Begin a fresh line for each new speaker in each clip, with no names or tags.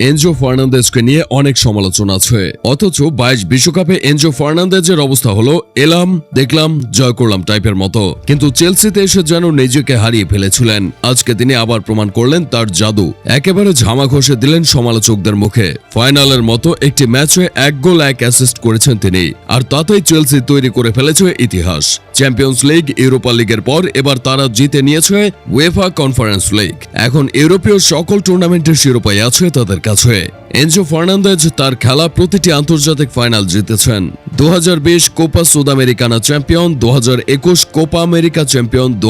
Enzo ফার্নান্দেজকে নিয়ে অনেক সমালোচনা আছে। অথচ বাইশ বিশ্বকাপে এনজো ফার্নান্দেজের অবস্থা হলো এলাম, দেখলাম, জয় করলাম টাইপের মতো। কিন্তু চেলসিতে এসে যেন নিজেকে হারিয়ে ফেলেছিলেন। আজকে তিনি আবার প্রমাণ করলেন তার জাদু। একেবারে ঝামা ঘষে দিলেন সমালোচকদের মুখে। ফাইনালের মতো একটি ম্যাচে এক গোল, এক অ্যাসিস্ট করেছেন তিনি। আর তাতেই চেলসি তৈরি করে ফেলেছে ইতিহাস। চ্যাম্পিয়ন্স লিগ ইউরোপা লিগের পর এবার তারা জিতে নিয়েছে ওয়েফা কনফারেন্স লিগ এখন ইউরোপীয় সকল টুর্নামেন্টের শিরোপাই আছে তাদের কাছে এনজো ফার্নান্দেজ তার খেলা প্রতিটি আন্তর্জাতিক ফাইনাল জিতেছেন। দু হাজার বিশ কোপা সুদ আমেরিকানা চ্যাম্পিয়ন দু হাজার একুশ কোপা আমেরিকা চ্যাম্পিয়ন দু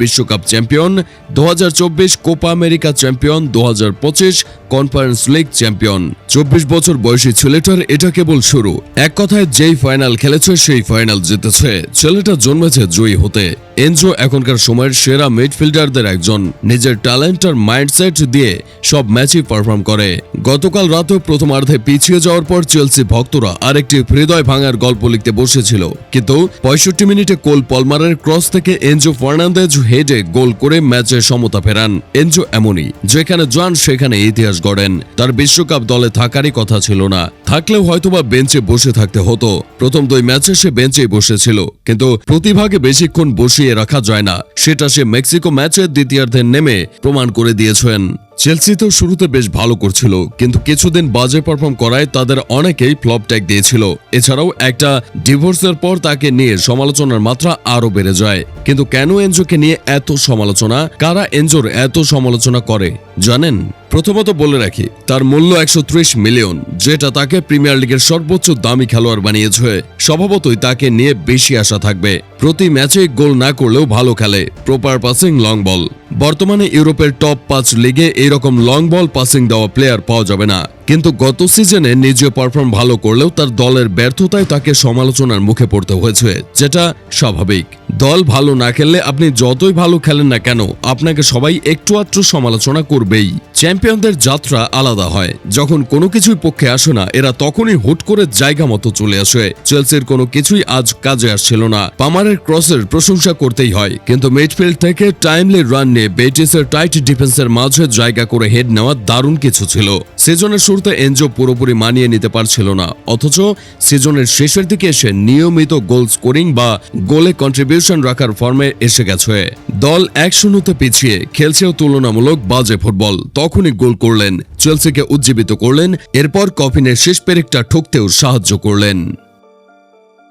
বিশ্বকাপ চ্যাম্পিয়ন দু হাজার চব্বিশ কোপা আমেরিকা চ্যাম্পিয়ন দু হাজার পঁচিশ কনফারেন্স লিগ চ্যাম্পিয়ন। চব্বিশ বছর বয়সী ছেলেটার এটা কেবল শুরু। এক কথায় যেই ফাইনাল খেলেছে, সেই ফাইনাল জিতেছে। ছেলেটা জন্মেছে জয়ী হতে। এনজো এখনকার সময়ের সেরা মিডফিল্ডারদের একজন। নিজের ট্যালেন্ট আর মাইন্ডসেট দিয়ে সব ম্যাচই পারফর্ম করে। গতকাল রাতেও প্রথমার্ধে পিছিয়ে যাওয়ার পর চেলসি ভক্তরা আরেকটি হৃদয় ভাঙার গল্প লিখতে বসেছিল। কিন্তু পঁয়ষট্টি মিনিটে কোল পলমারের ক্রস থেকে এনজো ফার্নান্দেজ হেডে গোল করে ম্যাচে সমতা ফেরান। এনজো এমনই, যেখানে যান সেখানে ইতিহাস গড়েন। তার বিশ্বকাপ দলে থাকারই কথা ছিল না। থাকলেও হয়তোবা বেঞ্চে বসে থাকতে হতো। প্রথম দুই ম্যাচে সে বেঞ্চেই বসেছিল। কিন্তু প্রতিভাগে বেশিক্ষণ বসিয়ে রাখা যায় না। সেটা সে মেক্সিকো ম্যাচের দ্বিতীয়ার্ধে নেমে প্রমাণ করে দিয়েছেন। চেলসি তো শুরুতে বেশ ভালো করছিল, কিন্তু কিছুদিন বাজে পারফর্ম করায় তাদের অনেকেই ফ্লপ ট্যাগ দিয়েছিল। এছাড়াও একটা ডিভোর্সের পর তাকে নিয়ে সমালোচনার মাত্রা আরও বেড়ে যায়। কিন্তু কেন এনজোকে নিয়ে এত সমালোচনা? কারা এনজোর এত সমালোচনা করে? জানেন? প্রথমত বলে রাখি, তার মূল্য একশো ত্রিশ মিলিয়ন, যেটা তাকে প্রিমিয়ার লিগের সর্বোচ্চ দামি খেলোয়াড় বানিয়েছে। স্বভাবতই তাকে নিয়ে বেশি আশা থাকবে। প্রতি ম্যাচে গোল না করলেও ভালো খেলে। প্রপার পাসিং লং বল বর্তমানে ইউরোপের টপ পাঁচ লিগে এইরকম লং বল পাসিং দেওয়া প্লেয়ার পাওয়া যাবে না। কিন্তু গত সিজনে নিজে পারফর্ম ভালো করলেও তার দলের ব্যর্থতায় তাকে সমালোচনার মুখে পড়তে হয়েছে, যেটা স্বাভাবিক। দল ভালো না খেললে আপনি যতই ভালো খেলেন না কেন, আপনাকে সবাই একটু আধটু সমালোচনা করবেই। চ্যাম্পিয়নদের যাত্রা আলাদা হয়। যখন কোনো কিছুই পক্ষে আসে না, এরা তখনই হুট করে জায়গা মতো চলে আসে। চেলসির কোনো কিছুই আজ কাজে আসছিল না। পামারের ক্রসের প্রশংসা করতেই হয়। কিন্তু মিডফিল্ড থেকে টাইমলি রান নিয়ে বেটিসের টাইট ডিফেন্সের মাঝে জায়গা করে হেড নেওয়া দারুণ কিছু ছিল। সিজনের শুরুতে এনজো পুরোপুরি মানিয়ে নিতে পারছিল না। অথচ সিজনের শেষের দিকে এসে নিয়মিত গোল স্কোরিং বা গোলে কন্ট্রিবিউশন রাখার ফর্মে এসে গেছে। দল এক শূন্যতে পিছিয়ে খেলছেও তুলনামূলক বাজে ফুটবল। তখনই গোল করলেন। চেলসিকে উজ্জীবিত করলেন। এরপর কফিনের শেষ পেরেকটা ঠুকতেও সাহায্য করলেন।